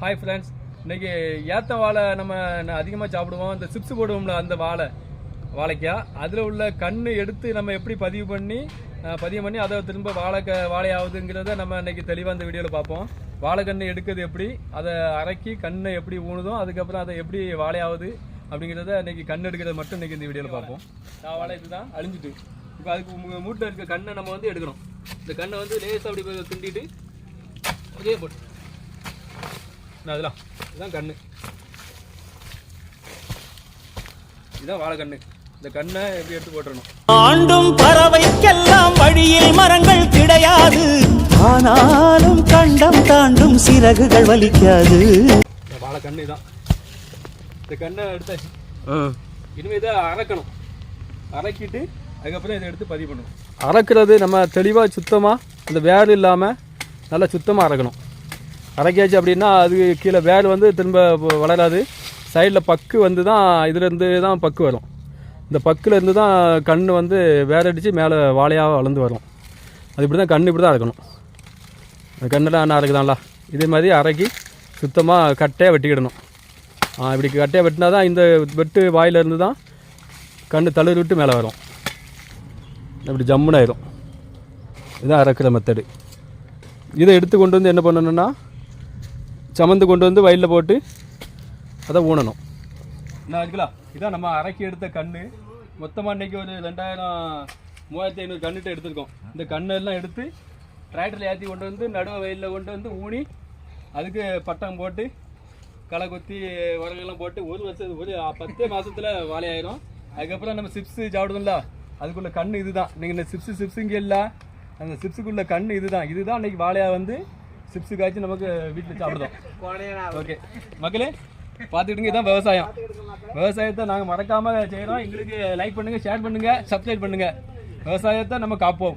Hi friends இன்றைக்கி ஏத்த வாழை நம்ம அதிகமாக சாப்பிடுவோம். இந்த சிப்ஸ் போடுவோம்ல அந்த வாழை வாழைக்காய் அதில் உள்ள கண் எடுத்து நம்ம எப்படி பதிவு பண்ணி பதிவு பண்ணி அதை திரும்ப வாழைக்க வாழையாகுதுங்கிறத நம்ம இன்றைக்கி தெளிவாக அந்த வீடியோவில் பார்ப்போம். வாழைக்கண்ணு எடுக்கிறது எப்படி அதை அரைக்கி கண்ணை எப்படி ஊணுதோ அதுக்கப்புறம் அதை எப்படி வாழையாகுது அப்படிங்கிறத இன்றைக்கி கண் எடுக்கிறது மட்டும் இன்றைக்கி இந்த வீடியோவில் பார்ப்போம். நான் வாழை இதுதான் அழிஞ்சிட்டு. இப்போ அதுக்கு மூட்டை இருக்க கண்ணை நம்ம வந்து எடுக்கணும். இந்த கண்ணை வந்து லேசாக அப்படி திண்டிட்டு அதே போட்டு. அதெல்லாம் இதுதான் கண்ணு. இதுதான் வாழை கண்ணு இந்த கண்ணை எப்படி எடுத்து போட்டுறணும்? ஆண்டும் பறவைக்கெல்லாம் வழியில் மரங்கள் கிடையாது. ஆனாலும் கண்டம் தாண்டும் சிறகுகள் வலிக்காது. இந்த வாழை கண்ணு இதான். இந்த கண்ணை எடுத்தாச்சு. இனிமேல் இதை அரைக்கணும். அரைக்கிட்டு அதுக்கப்புறம் இதை எடுத்து பதிவு பண்ணணும். அரைக்கிறது நம்ம தெளிவாக சுத்தமாக அந்த வேர் இல்லாமல் நல்லா சுத்தமாக அரைக்கணும். அரைக்காச்சு அப்படின்னா அது கீழே வேர் வந்து திரும்ப வளராது. சைடில் பக்கு வந்து தான் இதுலேருந்து தான் பக்கு வரும். இந்த பக்குலேருந்து தான் கண் வந்து வேர் அடித்து மேலே வாழையாக வளர்ந்து வரும். அது இப்படி தான் கண் இப்படி தான் அரைக்கணும் அந்த கண்ணெல்லாம் என்ன அரைக்குதான்ல இதே மாதிரி அரைக்கி சுத்தமாக கட்டையாக வெட்டிக்கிடணும். இப்படி கட்டையாக வெட்டினா தான் இந்த வெட்டு வாயிலிருந்து தான் கண் தளிர் விட்டு மேலே வரும். இப்படி ஜம்முன்னு ஆயிரும். இதுதான் அரைக்கிற மெத்தடு இதை எடுத்து கொண்டு வந்து என்ன பண்ணணுன்னா சமந்து கொண்டு வந்து வயலில் போட்டு அதை ஊனணும். என்ன வச்சுக்கலாம் இதான் நம்ம அரைக்கி எடுத்த கண்ணு. மொத்தமாக அன்றைக்கி ஒரு ரெண்டாயிரம் மூவாயிரத்தி ஐநூறு கண்ணுட்டு எடுத்திருக்கோம். இந்த கண்ணெல்லாம் எடுத்து டிராக்டரில் ஏற்றி கொண்டு வந்து நடுவு வயலில் கொண்டு வந்து ஊனி அதுக்கு பட்டம் போட்டு களை கொத்தி உரங்கள்லாம் போட்டு ஒரு வருஷம் ஒரு பத்தே மாதத்தில் வாழையாயிரும் அதுக்கப்புறம் நம்ம சிப்ஸு சாப்பிடுவோம்ல அதுக்குள்ள கண் இதுதான். நீங்கள் இந்த சிப்ஸு சிப்ஸுங்க இல்லை. அந்த சிப்ஸுக்குள்ள கண் இதுதான். இதுதான் அன்றைக்கி வாழையாக வந்து சிப்ஸ் காய்ச்சி நமக்கு வீட்டில் சாப்பிடுறோம். ஓகே மக்களே பார்த்துக்கிட்டுங்க இதான் விவசாயம். விவசாயத்தை நாங்கள் மறக்காம செய்கிறோம் எங்களுக்கு லைக் பண்ணுங்க ஷேர் பண்ணுங்க சப்ஸ்கிரைப் பண்ணுங்க. விவசாயத்தை நம்ம காப்போம்.